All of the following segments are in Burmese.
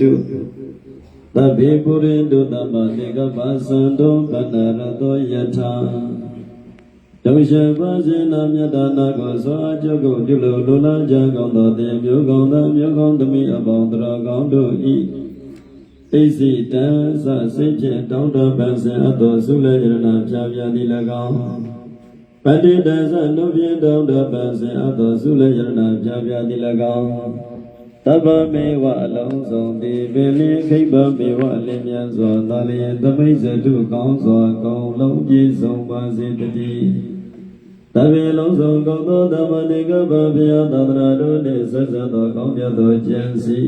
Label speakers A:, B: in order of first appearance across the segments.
A: တုသဗ္ဗေပုရိန္တုသမ္မာတေကပ္ပသံတောဗန္နရတောယထာဒုရှပါစေနာမြတ်တာနာကိုသောအကျုပ်ကိုပြုလို့လူလာကြကောင်းသောတေမျိုးကောင်းသောမျိုးကောင်းသမီးအပေါင်းတော်ကောင်းတို့ဤသိစီတံသစိတ်ဖြင့်တောင်းတပန်စင်အတော်ဆုလည်းယရနာပြပြသည်၎င်းပတိတသနုဖြင့်တောင်းတပန်စင်အတော်ဆုလည်းယရနာပြပြသည်၎င်း တပ္ပမေဝအလုံးစုံဒီပင်လင်းခိဗ္ဗမေဝလင်းမြန်စွာသာလျင်သမိတ်ဇတုကောင်းစွာကောင်းလုံးပြည့်စုံပါစေတည်းတပင်လုံးစုံကောင်းသောဓမ္မနေကပဘုရားသာသနာတော်နှင့်ဆက်ဆံသောကောင်းမြတ်သောကျင့်စီ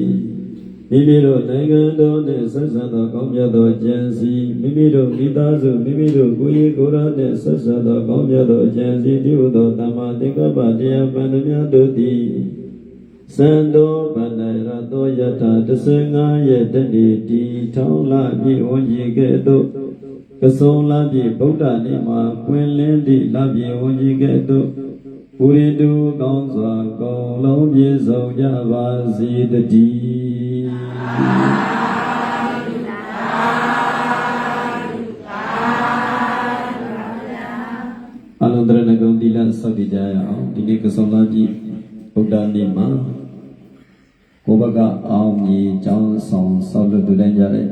A: မိမိတို့နိုင်ငံတော်နှင့်ဆက်ဆံသောကောင်းမြတ်သောကျင့်စီမိမိတို့မိသားစုမိမိတို့ကိုယ်ရေးကိုယ်ရာနှင့်ဆက်ဆံသောကောင်းမြတ်သောကျင့်စီတည်ဟူသောဓမ္မတေကပတရားပန္နမြတ်တို့သည် စံတော်ဗန္ဒရတောယထာ15ရက်တည်းတီထောင်းလာပြီဝန်းကြီးကဲ့သို့ကစုံလာပြီဗုဒ္ဓနေ့မှာကွင်လင်းသည့်လာပြီဝန်းကြီးကဲ့သို့ပုရိတုကောင်းစွာကောင်းလုံးပြည့်စုံကြပါစေတည်းအလုံးတရဏဂုံတိလစောင့်တည်ကြရအောင်ဒီနေ့ကစုံလာပြီ ဗုဒ္ဓနေ့မှာကိုဘကအောင်ကြီးကျောင်းဆောင်ဆောက်လုပ်တူတိုင်းကြတဲ့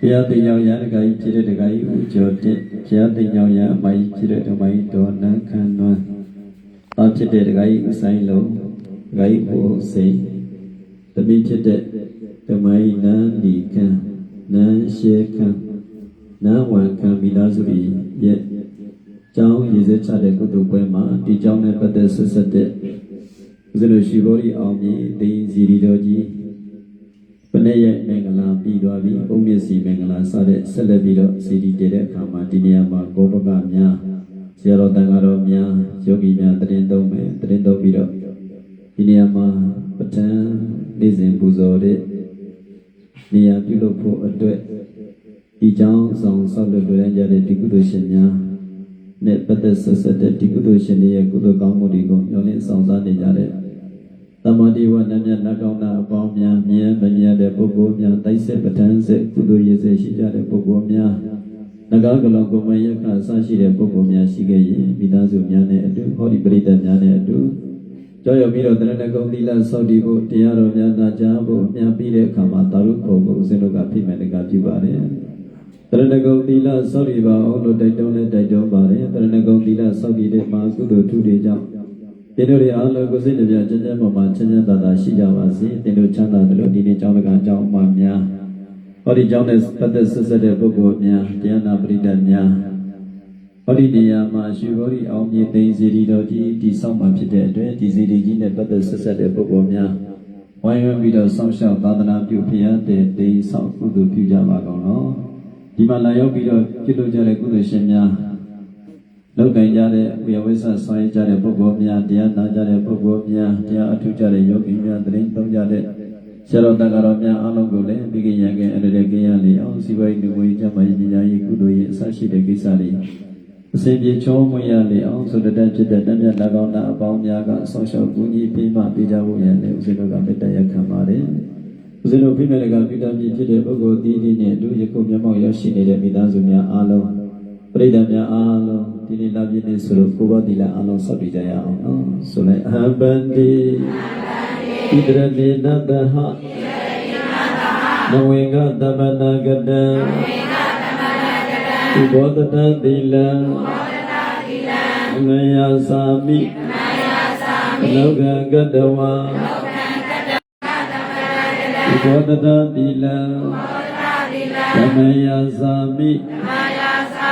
A: ဘုရားတင်ရောက်ရတကကြီးဖြစ်တဲ့တကကြီးဦးကျော်တက်ဘုရားတင်ရောက်ရအမကြီးဖြစ်တဲ့ဓမ္မကြီးတော်နန်းခမ်းနွမ်းတာဖြစ်တဲ့တကကြီးဦးဆိုင်လုံးတကကြီးဘိုးစိန်တမိဖြစ်တဲ့ဓမ္မကြီးနန်းဒီကံနန်းရှေကံနန်းဝန်ကံမိသားစုကြီးရဲ့ကျောင်းရည်စက်ချတဲ့ကုသိုလ်ပွဲမှာဒီကျောင်းနဲ့ပတ်သက်ဆက်ဆက်တဲ့ ဦးဇင်းတို့ရှိဘောရီအောင်မြေဒိန်စီရီတော်ကြီးဘယ်နဲ့ရဲ့မင်္ဂလာပြီးသွားပြီအုံမြင့်စီမင်္ဂလာစတဲ့ဆက်လက်ပြီးတော့စီဒီတည်တဲ့အခါမှာဒီနေရာမှာကိုဘကများဆရာတော်တန်ဃာတော်များယောဂီများတရင်သုံးမယ်တရင်သုံးပြီးတော့ဒီနေရာမှာပဋ္ဌာန်းနေ့စဉ်ပူဇော်တဲ့နေရာပြုလုပ်ဖို့အတွက်ဒီကြောင့်ဆောင်ဆောက်လုပ်လွယ်ကြတဲ့ဒီကုသိုလ်ရှင်များနဲ့ပတ်သက်ဆက်ဆက်တဲ့ဒီကုသိုလ်ရှင်တွေရဲ့ကုသိုလ်ကောင်းမှုတွေကိုညှော်လင့်ဆောင်စားနေကြတဲ့ သမတိဝနမြတ်နတ်ကောင်းတာအပေါင်းများမြင်မမြင်တဲ့ပုဂ္ဂိုလ်များတိုက်ဆက်ပဋ္ဌာန်းဆက်ကုသိုလ်ရည်စဲရှိကြတဲ့ပုဂ္ဂိုလ်များနဂါကလောကုမယက္ခအစရှိတဲ့ပုဂ္ဂိုလ်များရှိခဲ့ရင်မိသားစုများနဲ့အတူဟောဒီပရိသတ်များနဲ့အတူကြောက်ရွံ့ပြီးတော့တရဏဂုံသီလစောင့်တည်ဖို့တရားတော်များနာကြားဖို့အများပြီးတဲ့အခါမှာတာရုခေါ်ကိုဦးဇင်းတို့ကဖိမဲ့တကပြုပါတယ်တရဏဂုံသီလစောင့်တည်ပါအောင်လို့တိုက်တွန်းနဲ့တိုက်တွန်းပါတယ်တရဏဂုံသီလစောင့်တည်တဲ့မှာကုသိုလ်ထုတွေကြောင့် တင်တို့တွေအားလုံးကိုစိတ်တပြချမ်းချမ်းမာမာချမ်းချမ်းသာသာရှိကြပါစေတင်တို့ချမ်းသာတယ်လို့ဒီနေ့ကျောင်းတကာကျောင်းမှများဟောဒီကျောင်းနဲ့ပတ်သက်ဆက်ဆက်တဲ့ပုဂ္ဂိုလ်များတရားနာပရိသတ်များဟောဒီနေရာမှာရွှေဘောရီအောင်မြေသိန်းစီရီတော်ကြီးဒီဆောက်မှဖြစ်တဲ့အတွက်ဒီစီရီကြီးနဲ့ပတ်သက်ဆက်ဆက်တဲ့ပုဂ္ဂိုလ်များဝိုင်းဝန်းပြီးတော့ဆောင်းရှောက်သာသနာပြုဖျားတဲ့တေးဆောက်ကုသိုလ်ပြုကြပါကောင်းနော်ဒီမှာလာရောက်ပြီးတော့ပြုလုပ်ကြတဲ့ကုသိုလ်ရှင်များ လောက်ကင်ကြတဲ့ဝေယဝိဆဆောင်ရကြတဲ့ပုဂ္ဂိုလ်များတရားနာကြတဲ့ပုဂ္ဂိုလ်များတရားအထုကြတဲ့ယောဂီများတရင်သုံးကြတဲ့ဆရာတော်တန်ဃာတော်များအားလုံးကိုလည်းမိခင်ရခင်အဲ့ဒီကင်းရလေအောင်စီဝိုင်းလူဝေးကြမှာပညာရေးကုသိုလ်ရေးအစရှိတဲ့ကိစ္စတွေအစဉ်ပြေချောမွေရလေအောင်ဆိုတဲ့တတ်ဖြစ်တဲ့တတ်မြတ်၎င်းနာအပေါင်းများကဆောင်းရှောက်ကူညီပေးမှပေးကြဖို့ရတဲ့ဦးဇင်းတို့ကမေတ္တာရက်ခံပါတယ်ဦးဇင်းတို့ပြိမဲ့ကပိဋကမြည်ဖြစ်တဲ့ပုဂ္ဂိုလ်ဒီဒီနဲ့အတူယခုမျက်မှောက်ရောက်ရှိနေတဲ့မိသားစုများအားလုံးပရိသတ်များအားလုံး ဒီနေ့လာပြည့်နေဆိုလို့ကိုယ်ပါတိလာအားလုံးဆောက်တည်ကြရအောင်နော်ဆိုလိုက်အဟံပန္တိဣဒရတိနတဟနဝေကတပနာကတံဥဘောတတသီလံအမယသာမိလောကကတဝါဥဘောတတသီလံအမယသာမိ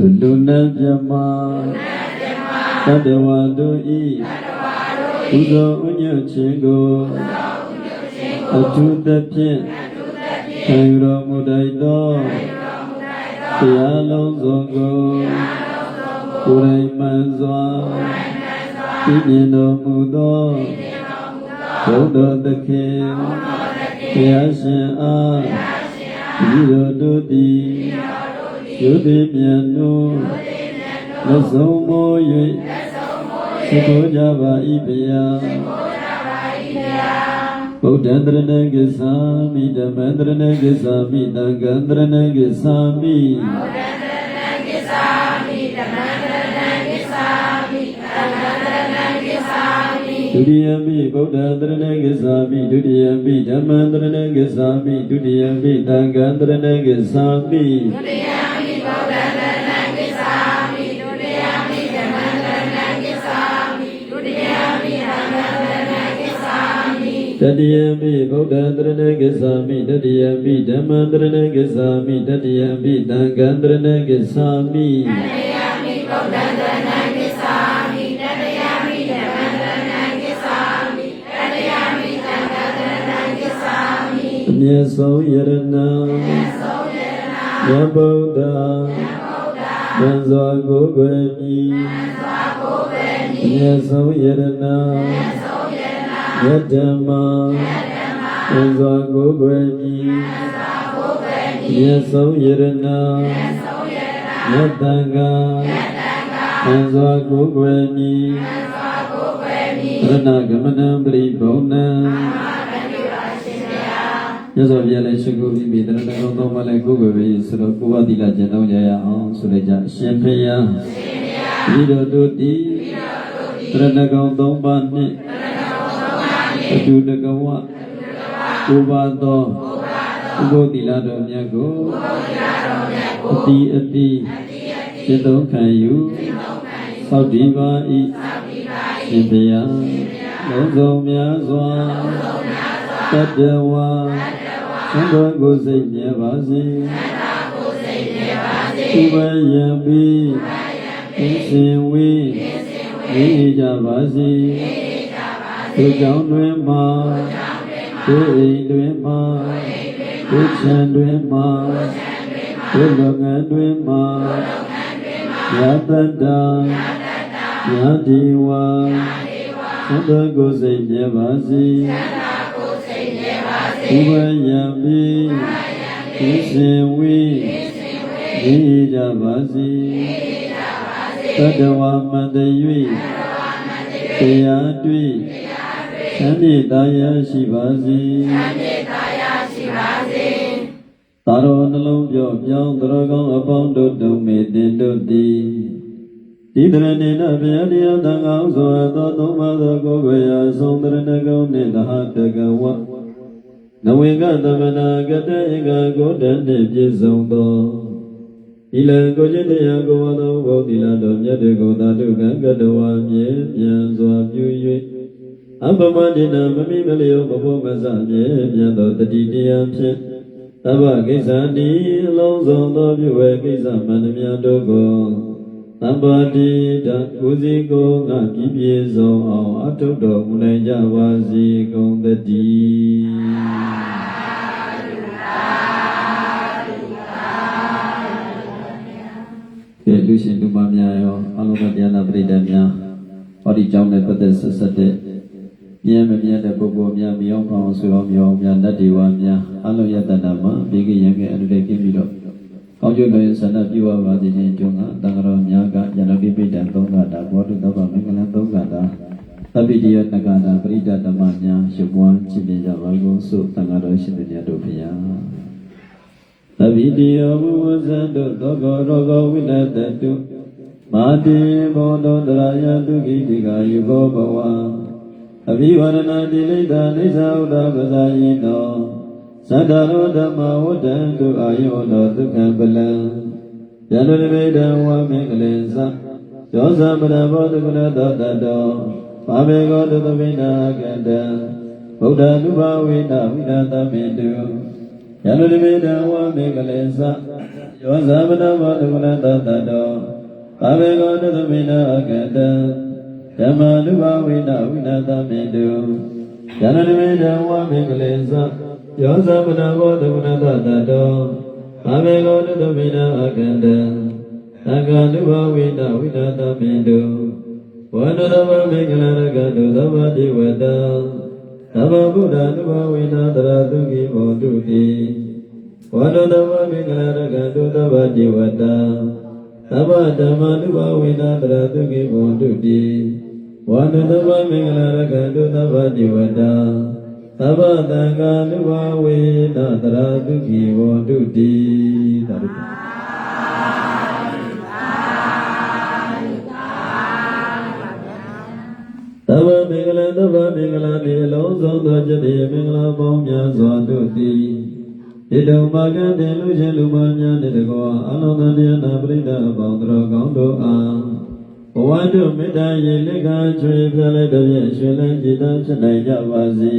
A: သုလူနပြမတတဝါတို့ဤဘုသောဥညွတ်ခြင်းကိုအထုသဖြင့်ခံယူတော်မူတတ်သောတရားလုံးစုံကိုကိုယ်တိုင်မှန်စွာသိမြင်တော်မူသောဘုဒ္ဓသခင်ဘုရားရှင်အားဤတော်တို့သည် ယုတိမြတ်တို့လက်ဆုံးမိုး၍သိကိုကြပါ၏ဘုရားဗုဒ္ဓံတရဏဂစ္ဆာမိဓမ္မံတရဏဂစ္ဆာမိသံဃံတရဏဂစ္ဆာမိဒုတိယမိဗုဒ္ဓံတရဏဂစ္ဆာမိဒုတိယမိဓမ္မံတရဏဂစ္ဆာမိဒုတိယမိသံဃံတရဏဂစ္ဆာမိတ တိယမိဗုဒ္ဓံတရဏဂစ္ဆာမိတတိယမိဓမ္မံတရဏဂစ္ဆာမိတတိယမိသံဃံတရဏဂစ္ဆာမိအမြတ်ဆုံးယရဏမြတ်ဗုဒ္ဓမြတ်စွာကိုယ်ွယ်မြည်အမြတ်ဆုံးယရဏမြတ်ဓမ္မမြတ်စွာကိုယ်ွယ်မြည်မြတ်ဆုံးယရဏ မြတ်တန်ခါမြတ်စွာကိုယ်ွယ်မြည်ရဏဂမနံပရိဘုံနံမြတ်စွာဘုရားလည်းရှိခိုးပြီးပြီတရဏဂုံသုံးပါးလည်းကိုယ်ွယ်ပြီဆိုတော့ကိုယ်ဝတိလာကျင့်သုံးကြရအောင်ဆိုလိုက်ကြအရှင်ဘုရားဤတော်တို့သည်တရဏဂုံသုံးပါးနှင့် အတူတကဝကိုပါသောဥပုသ္တိလာတော်မြတ်ကိုအတိအတိစိတ်သုံးခံယူသောက်တည်ပါ၏ရှင်ဘုရားလုံးစုံများစွာတတ္တဝါသံဃာကိုစိတ်မြဲပါစေဥပယံပိသင်္စင်ဝေနေကြပါစေ သူကြောင့်တွင်မှာသူအိမ်တွင်မှာသူချံတွင်မှာသူလုပ်ငန်းတွင်မှာယတတ္တယတိဝါသံဃာကိုစိတ်မြဲပါစေဥပယံပိသင်္စင်ဝေနေကြပါစေတတဝမန္တ၍တရားတွေ့ သံမေတ္တာရရှိပါစေသာရောနှလုံးပြောပြောင်းသရကောင်းအပေါင်းတို့တုံမေတင်တို့သည်ဒီတရဏိနဗျာတရားတန်ကောင်းဆိုသောသုံးပါးသောကိုယ်ဝေယဆုံးတရဏဂုံနှင့်သဟတကဝနဝေကသမနာကတဧကကိုတန်နှင့်ပြည့်စုံသောဤလံကိုခြင်းတရားကိုဝါသောဘုဒ္ဓီလာတော်မြတ်တေကိုသာတုကံကတဝါမြဲပြန်စွာပြု၍ အပမတိနာမမိမလျောမဖို့မစမြဲပြန်သောတတိတရားဖြင့်သဗ္ဗကိစ္စတိအလုံးစုံသောပြုဝဲကိစ္စမှန်သမျှတို့ကိုသဗ္ဗတိတကုစီကိုငါပြည့်ပြည့်စုံအောင်အထုတော်မူနိုင်ကြပါစေကုန်သတည်းကဲလူရှင်လူမများရောအလုံးစုံတရားနာပရိသတ်များဟောဒီကြောင့်လည်းပတ်သက်ဆက်ဆက်တဲ့ မြဲမမြဲတဲ့ပုဂ္ဂိုလ်များမြေအောင်အောင်ဆွေအောင်မြောင်များနတ်ဒီဝါများအလုံးယတနာမှာဘေကရံကအနုတည်းပြပြီးတော့ကောင်းကျိုးလည်းဆန္ဒပြုပါပါသည်ခြင်းကြောင့်ကတန်ခါတော်များကယန္တပိပိတံသုံးကတာဘောဓုသောမင်္ဂလံသုံးကတာသဗ္ဗိတယနဂတာပရိဒတမများရှုပွားချစ်မြတ်ကြပါကုန်စုတန်ခါတော်ရှင်တရားတို့ဖျားသဗ္ဗိတယောဝဝဇန္တုသောကောရောဂဝိနတတုမာတိဘောဓောတရာယတုကိတိကာယုဘောဘဝ အဘိဝရဏတိလိတာနိစ္စဥဒ္ဒပဇာယိနောသတ္တရောဓမ္မဝတ္တံတုအာယောနောဒုက္ခံပလံယန္တုရမေတံဝမင်္ဂလေသယောဇပရဘောတုကလသောတတောဘာဘေကောတုသမိနာကတံဗုဒ္ဓ ानु ဘဝိနဝိနတမေတုယန္တုရမေတံဝမင်္ဂလေသယောဇပရဘောတုကလသောတတောဘာဘေကောတုသမိနာကတံ ဓမ္မာနုဘဝိနဝိနတမေတုယန္တနိမေတဝမင်္ဂလေသယောသမနာဘောသမနတတတောအမေကောတုတမိနာအကန္တသံဃာနုဘဝိနဝိနာတမေတုဝန္တရဝမင်္ဂလရကတုသဗ္ဗတိဝတံသဗ္ဗဗုဒ္ဓနုဘဝိနာတရတုကိဘောတုတိဝန္တရဝမင်္ဂလရကတုသဗ္ဗတိဝတံသဗ္ဗဓမ္မနုဘဝိနာတရတုကိဘောတုတိ ဝန္တရဝမင်္ဂလရကတုသဗ္ဗတိဝတံသဗ္ဗတံဃာနုဘဝိနာတရတုကိဘောတုတိသာဓုသဗ္ဗမင်္ဂလာသဗ္ဗမင်္ဂလာဒီအလုံးစုံသောကျက်တည်းမင်္ဂလာပေါင်းများစွာတို့သည်ဣဒံမာကံတေလူချင်းလူမများနှင့်တကောအလုံးစုံတရားနာပရိဒအပေါင်းတော်ကောင်းတို့အားဘ ဝတို့မေတ္တာရေလက်ခံချွေပြလိုက်တဲ့ဖြင့်ရှင်လန်းကြည်တမ်းဖြစ်နိုင်ကြပါစေ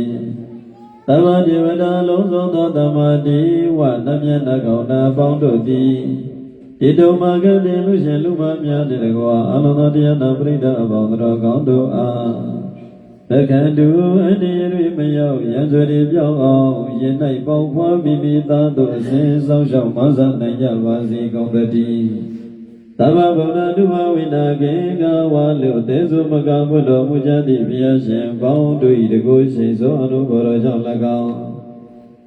A: သဗ္ဗဒေဝတာအလုံးစုံသောတမ္မာတိဝနတ်မြတ်နတ်ကောင်နာအပေါင်းတို့သည်ဣဒံမာကံတေလူချင်းလူမများနှင့်တကောအလုံးစုံတရားနာပရိဒအပေါင်းတော်ကောင်းတို့အားသက္ကတုအနေရိမရောက်ရန်စွရီပြောင်းအောင်ယင်၌ပေါင်းဖွားမိမိသားတို့အစဉ်ဆောင်ရှောက်မဆနိုင်ကြပါစေကောင်းတည်း သဗ္ဗဗုဒ္ဓတုဘဝိနာကေကဝါလုတေသုမကဘုဒ္ဓမူကြတိဘုရားရှင်ပေါင်းတို့၏တကုရှိန်သောအနုဘော်တော်ကြောင့်၎င်း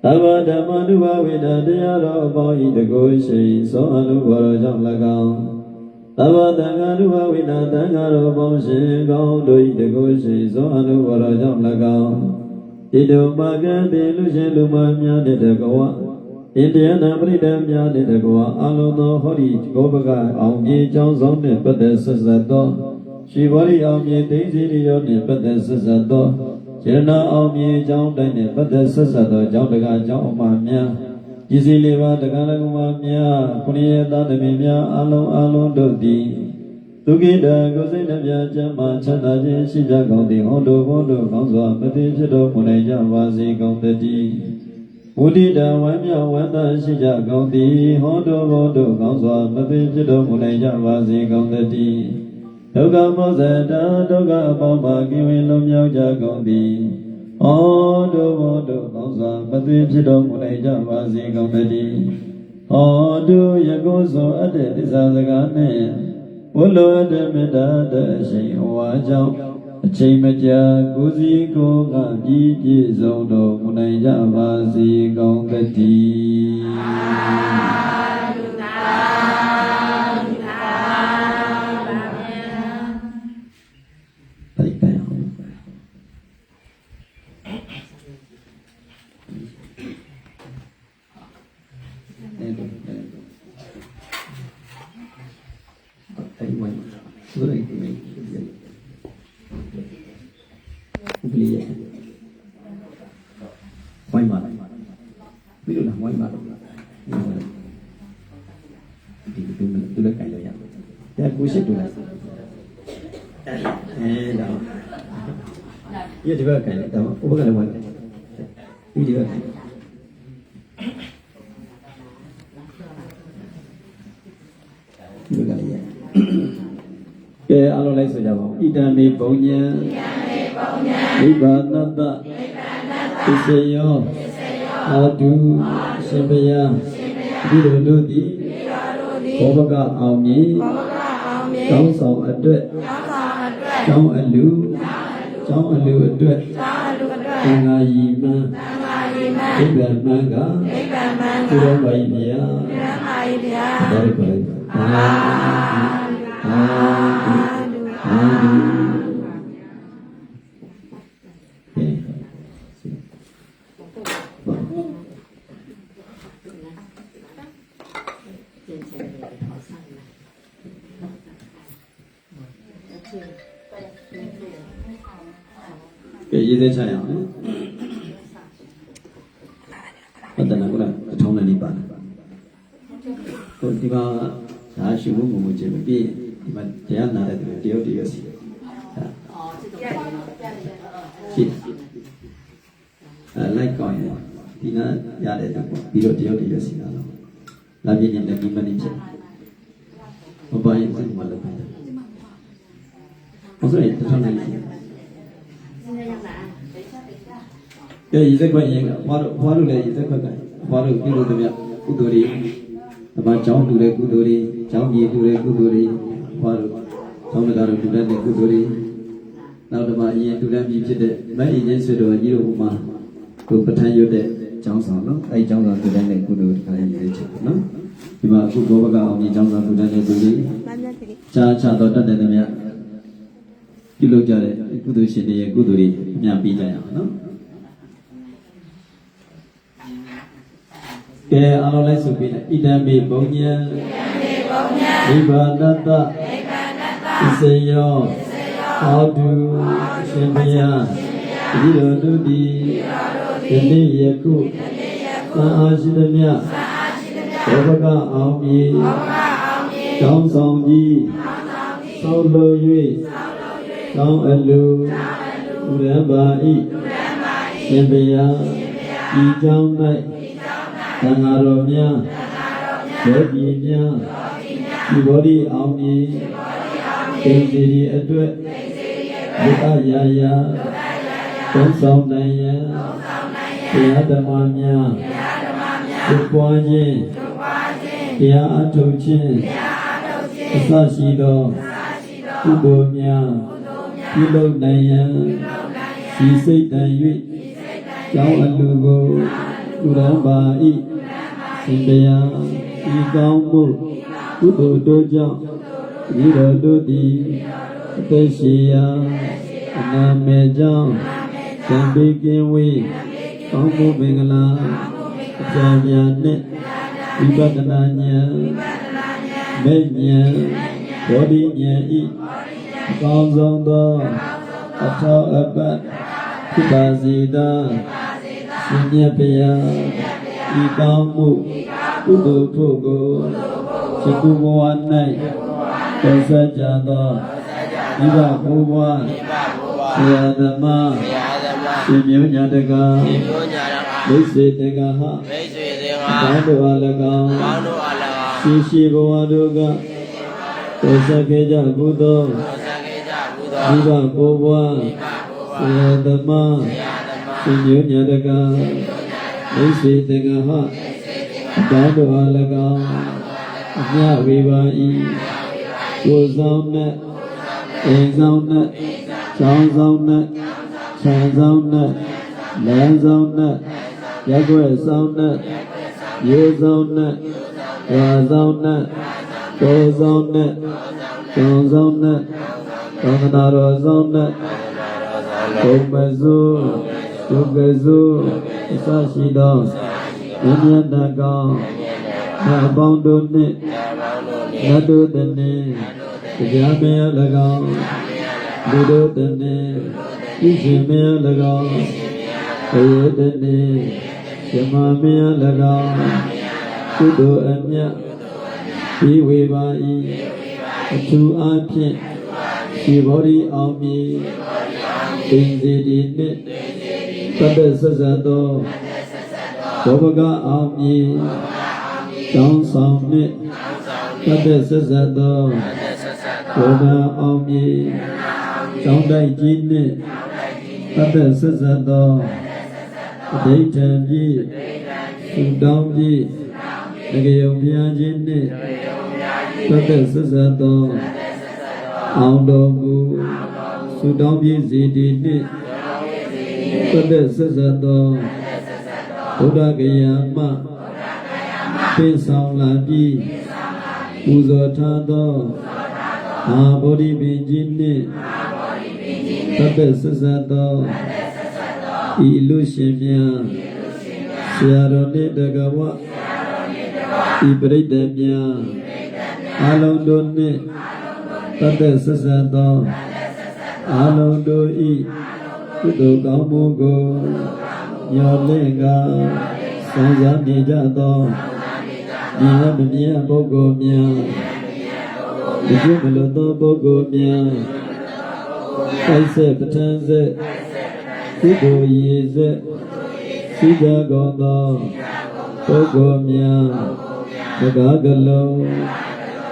A: သဗ္ဗဓမ္မနုဘဝိနာတရားတော်အပေါင်း၏တကုရှိန်သောအနုဘော်တော်ကြောင့်၎င်းသဗ္ဗတံဃာရုဘဝိနာတံဃာတော်ပေါင်းရှင်ကောင်းတို့ဤတကုရှိသောအနုဘော်တော်ကြောင့်၎င်းဣတုပကံတေလူရှင်လူမများတဲ့တကဝ ဣန္ဒယနာပရိဒံများတဲ့တကဝအလုံးသောဟောဒီကောပကအောင်ပြေကျောင်းဆောင်နှင့်ပတ်သက်ဆက်ဆက်သောရှိဘောရိအောင်ပြေသိသိရိယောနှင့်ပတ်သက်ဆက်ဆက်သောယရနာအောင်ပြေကျောင်းတိုင်းနှင့်ပတ်သက်ဆက်ဆက်သောကျောင်းတကာကျောင်းအမှများပစ္စည်းလေးပါးတက္ကရာကုမများခொနည်းသားသမီးများအလုံးအလုံးတို့သည်ဒုက္ခိတကိုယ်စိတ်နှပြချမ်းသာချမ်းသာခြင်းရှိကြကုန်သည်ဟောတို့ဘုန်းတို့ကောင်းစွာမသိဖြစ်တော်မူနိုင်ကြပါစေကုန်သတည်း ဝုဒိတဝမ်းမြောက်ဝမ်းသာရှိကြကုန်သည်ဟောတို့ဘုန်းတို့ကောင်းစွာမသိဖြစ်တော်မူနိုင်ကြပါစေကုန်သတည်းဒုက္ခမောဇတာဒုက္ခအပေါင်းပါကိဝေလွန်မြောက်ကြကုန်သည်ဩတို့ဘောတို့ကောင်းစွာမသွေဖြစ်တော်မူနိုင်ကြပါစေကောင်းတည်းဩတို့ယကုသောအတ္တသစ္စာစကားနှင့်ဘုလိုအတ္တမေတ္တာတဲ့အရှိန်ဟဝါကြောင့် အချိန်မကြာကိုယ်စီကိုယ်ကပြည်ပြည့်စုံတော်မူနိုင်ကြပါစေကောင်းတည်းပိတ်ပင်အောင် အဲ့ဒါအဲ့ဒီဝိုင်းဆိုရိုက်ဒီမေးဥပလိယဝိုင်းပါပြီးတော့ဝိုင်းပါတော့ဒီဒီဒီဒီလည်းကြိုင်လို့ရတဲ့ ကိုရှိတူလားအဲဒါရဒီဘက်ကြိုင်တော့ဥပကလည်းဝိုင်းပြီးဒီဘက်ဒီကလေးရကဲအားလုံးလိုက်ဆိုကြပါဦးဣဒံမေဘုံညံဣဒံမေဘုံညံနိဗ္ဗာနတ္တနိဗ္ဗာနတ္တပစ္စယောပစ္စယောအာတုရှင်ဘယဒီလိုတို့သည်ဒီလိုတို့သည်ဘောဘကအောင်မြည်ဘောဘကအောင်မြည် ကျောင်းဆောင်အတွက်ကျောင်းဆောင်အတွက်ကျောင်းအလူကျောင်းအလူအတွက်ကျောင်းအလူအတွက်သံဃာယီမံသံဃာယီမံနိဗ္ဗာန်မံကနိဗ္ဗာန်မံကဘုရားပါ၏ဗျာဘုရားပါ၏ဗျာဒါရပါ၏အာအာအာ ကဲရေးသေးချရအောင်နော်ပတ္တနာကုလားတစ်ထောင်းနဲ့နေပါလားဟိုဒီမှာဒါရှိဖို့မမချင်မပြည့်ဒီမှာတရားနာတဲ့သူတယောက်တယောက်စီတယ်ဟာရှိအဲလိုက်ကောင်းရင်ဒီနာရတဲ့သူပေါ့ပြီးတော့တယောက်တယောက်စီလာတော့လာပြင်းနေတဲ့ဒီမနေဖြစ်မပိုင်စိတ်မလုပ်ဘူးဟုတ် ဆိုရင်တစ်ထောင်းနဲ့ရှိ
B: Xin chào các bạn. Để cho để cho.
A: ကဲရည်သက်ခွက်ရင်ကဘွားတို့ဘွားတို့လည်းရည်သက်ခွက်ကဘွားတို့ပြုလို့တည်းကုသိုလ်တွေဓမ္မကျောင်းတူတဲ့ကုသိုလ်တွေကျောင်းကြီးတူတဲ့ကုသိုလ်တွေဘွားတို့သောင်းတရားတို့တူတဲ့ကုသိုလ်တွေနောက်ဓမ္မအရင်တူတဲ့ပြည်ဖြစ်တဲ့မအေးချင်းဆွေတော်ကြီးတို့မှာကိုပဋ္ဌာန်းရွတ်တဲ့ကျောင်းဆောင်နော်အဲ့ဒီကျောင်းဆောင်တူတဲ့ကုသိုလ်တစ်ခါရည်သေးချင်နော်ဒီမှာအခုဘောဘကအောင်ကြီးကျောင်းဆောင်တူတဲ့ကုသိုလ်
B: မမ်းမြတ်တကယ်
A: ချာချာတော့တတ်တဲ့မြတ် ပြုလုပ်ကြတဲ့ကုသိုလ်ရှင်တွေရဲ့ကုသိုလ်တွေအများပေးကြရအောင်နော်ကဲအားလုံးလိုက်ဆိုပြီးလိုက်ဣဒံမေဘုံညံနိဗ္ဗာနတ္တသစ္စယောဟောတုရှင်ဘုရားဤတော်တို့သည်ယနေ့ယခုသံအာရှိသမျှဘောဘကအောင်မြေကောင်းဆောင်ကြီးသောလို့၍ ကောင်းအလူဥရံပါဤရှင်ဘုရားဤကြောင်း၌သံဃာတော်များယောဂီများဒီဘောဓိအောင်မြေသင်္စီရီအတွက်ဒုက္ခရာရာသုံးဆောင်နိုင်ရန်ဘုရားဓမ္မများဒီပွားခြင်းတရားအထုတ်ခြင်းအစရှိသောကုသိုလ်များ ပြုလုပ်နိုင်ရန်ဒီစိတ်တန်၍ကျောင်းအလူကိုကုရံပါဤရှင်တရားဤကောင်းမှုကုသိုလ်တို့ကြောင့်ဤတော်တို့သည်အသက်ရှိရာအနာမေကြောင့်သံပေကင်းဝေးကောင်းမှုမင်္ဂလာအပြာညာနှင့်ဝိပဿနာဉာဏ်မေဉာဏ်ဘောဓိဉာဏ်ဤအ ကောင်းဆုံးသောအထောက်အပံ့ဖြစ်ပါစေသာရှင်မြတ်ဗျာဤကောင်းမှုကုသိုလ်ဖို့ကိုသကုဘဝ၌တောဆက်ကြသောဤဘဘုရားဆရာသမားရှင်မျိုးညာတကာ
C: ဒီမျိုးညာရက
A: မိတ်စေတကာဟ
C: မိတ်ဆွေတွေ
A: ဘ
C: ကု
A: ရားတော်၎င်း
C: ဘောင်းတို့အား၎င်း
A: ရှိရှိဘဝတို့ကတောဆက်ခဲ့ကြကုသိုလ်
C: သောစကေကြဘူးသော
A: ဤဘဘုရားဆရာသမားရှင်မျိုးညာတကာမိတ်စေတကာဟဘုရားတော်၎င်းအမြဝေပါ၏ကိုယ်ဆောင်နဲ့အိမ်ဆောင်နဲ့ချောင်းဆောင်နဲ့ခြံဆောင်နဲ့လမ်းဆောင်နဲ့ရက်ွက်ဆောင်နဲ့ရေဆောင်နဲ့ဝါဆောင်နဲ့တောဆောင်နဲ့တောင်ဆောင်နဲ့ သံဃာတော်ဆောင်နဲ့ဘုံမစုဒုက္ခစုအစရှိသောဉာဏ်ဉာဏ်တကောင်နတ်ပေါင်းတို့နှင့်နတ်တို့တည်းတရားမယ၎င်းလူတို့တည်းဤရှင်မယ၎င်းဘယတည်းရှမမယ၎င်းကုသိုလ်အမြတ်ဒီဝေပါ၏အထူးအားဖြင့် ဒီဘောဓိအောင်မည်သင်္စီဒီနှင့်သတ္တဆက်ဆက်သောဘောဘကအောင်မည်တောင်းဆောင်နှင့်တတ်တဲ့ဆက်ဆက်သောဘောဓအောင်မြေကျောင်းတိုက်ကြီးနှင့်တတ်တဲ့ဆက်ဆက်သောအဋိဋ္ဌံကြီးသုတောင်းကြီးတကယုံဘုရားကြီးနှင့်တတ်တဲ့ဆက်ဆက်သော အောင်တော်မူသုတောင်းကြီးစီတီနှင့်တတ်တဲ့ဆက်ဆက်သောဘုရားကယမပင်ဆောင်လာပြီးပူဇော်ထားသောအာဘောဓိပင်ကြီးနှင့်သတ္တဆက်ဆက်သောဤလူရှင်များဆရာတော်နှင့်တကဝဤပရိသတ်များအလုံးတို့နှင့်သ တ္တဆက်ဆက်သောအလုံးတို့ဤကုသိုလ်ကောင်းမှုကိုညော်လင့်ကစံစားနေကြသောမြတ်မမြတ်ပုဂ္ဂိုလ်များဒီကုမလို့သောပုဂ္ဂိုလ်များတိုက်ဆက်ပဋ္ဌာန်းဆက်ကုသိုလ်ရည်ဆက်သိကြကုန်သောပုဂ္ဂိုလ်များသဘာကလုံး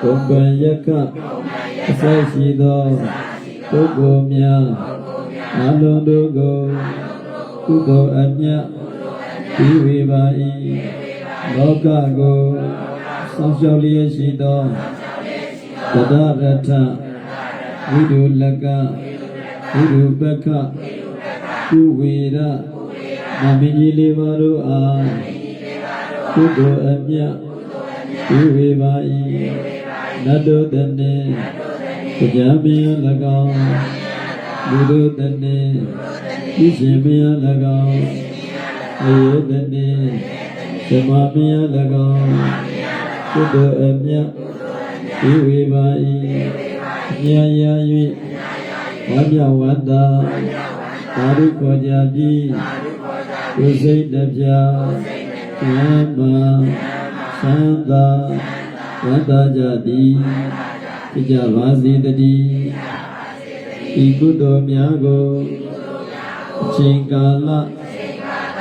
A: ဘုံပံယက္ခ အစရှိသောပုဂ္ဂိုလ်များအလုံးတို့ကိုကုသိုလ်အမြတ်ဒီဝေပါ၏လောကကိုစောင့်ရှောက်လျက်ရှိသောတဒရထဝိဒုလကဝိဒုပက္ခကုဝေရမမင်းကြီးလေးပါတို့အားကုသိုလ်အမြတ်ဒီဝေပါ၏နတ်တို့တည်း တရားမင်း၎င်းလူတို့တည်းဤရှင်မင်း၎င်းအေယတည်းဓမ္မမင်း၎င်းကုသိုလ်အမြတ်ဒီဝေပါ၏ဉာဏ်ရ၍ဝါမြဝတ္တာသာဓုခေါ်ကြပြီးကိုယ်စိတ်တစ်ပြားဓမ္မသံသာဝတ္တာကြသည် ဖြစ်ကြပါစေတည်းဤကုသိုလ်များကိုအချိန်ကာလ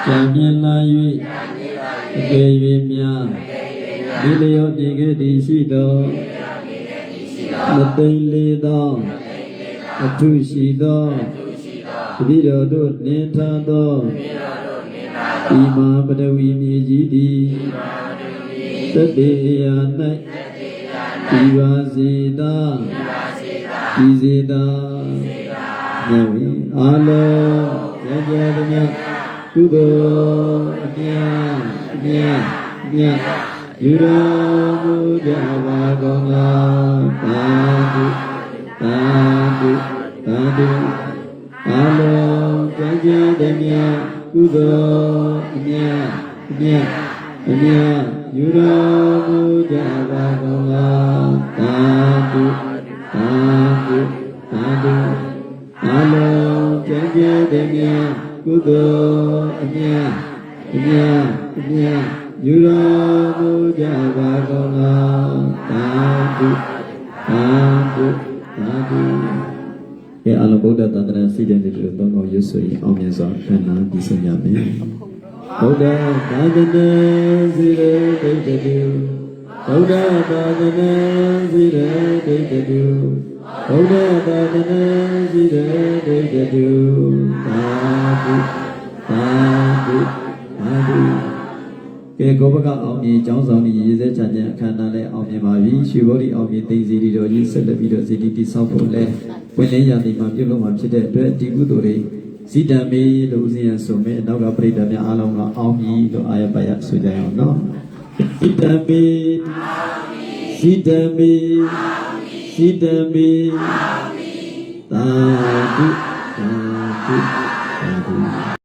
A: ကြာမြင့်လာ၍အကယ်၍များဒီလျောတည်ခဲ့သည်ရှိသောမသိမ့်လေးသောအထုရှိသောတတိတော်တို့နေထားသောဒီမှာပဒဝီမြေကြီးသည်တတေယာ၌ ဒီပါစေသာဒီစေသာမြတ်ဝိအာလောကြကြသည်မြတ်ကုသိုလ်အမြတ်အမြတ်အမြတ်ယူရမူကြပါကုန်လားသာဓုသာဓုသာဓုအာလောကြကြသည်မြတ်ကုသိုလ်အမြတ်အမြတ်အမြတ် ယူရမူကြပါကုန်လားသာဓုသာဓုသာဓုအာလောကြကြသည်မြတ်ကုသိုလ်အမြတ်အမြတ်အမြတ်ယူရမူကြပါကုန်လားသာဓုသာဓုသာဓုကဲအလုံးဗုဒ္ဓတန်ត្រာစိတ်တဲ့ဒီလိုသုံးကောင်ရွတ်ဆိုရင်အောင်မြင်စွာခန္ဓာပြီးဆုံးရမယ် ဗုဒ္ဓသာသနာစိရေဒိဋ္ဌိတုဗုဒ္ဓသာသနာစိရေဒိဋ္ဌိတုဗုဒ္ဓသာသနာစိရေဒိဋ္ဌိတုသာဓုသာဓုသာဓုကဲကိုဘကအောင်မြင်ကျောင်းဆောင်ဤရေစဲချခြင်းအခမ်းအနားလဲအောင်မြင်ပါပြီရွှေဘောဓိအောင်မြင်သိစီရီတော်ကြီးဆက်လက်ပြီးတော့ဇီတိတိဆောက်ဖို့လဲဝင်လင်းရသည်မှာပြုလုပ်မှာဖြစ်တဲ့အတွက်ဒီကုသိုလ်တွေ ဇီတံမေလို့ဦးဇင်းရဆိုမယ်နောက်ကပရိသတ်များအားလုံးကအောင်မြင်လို့အာရပါရဆိုကြရအောင်နော်ဇီတံမေဇီတံမေဇီတံမေသာဓုသာဓုသာဓု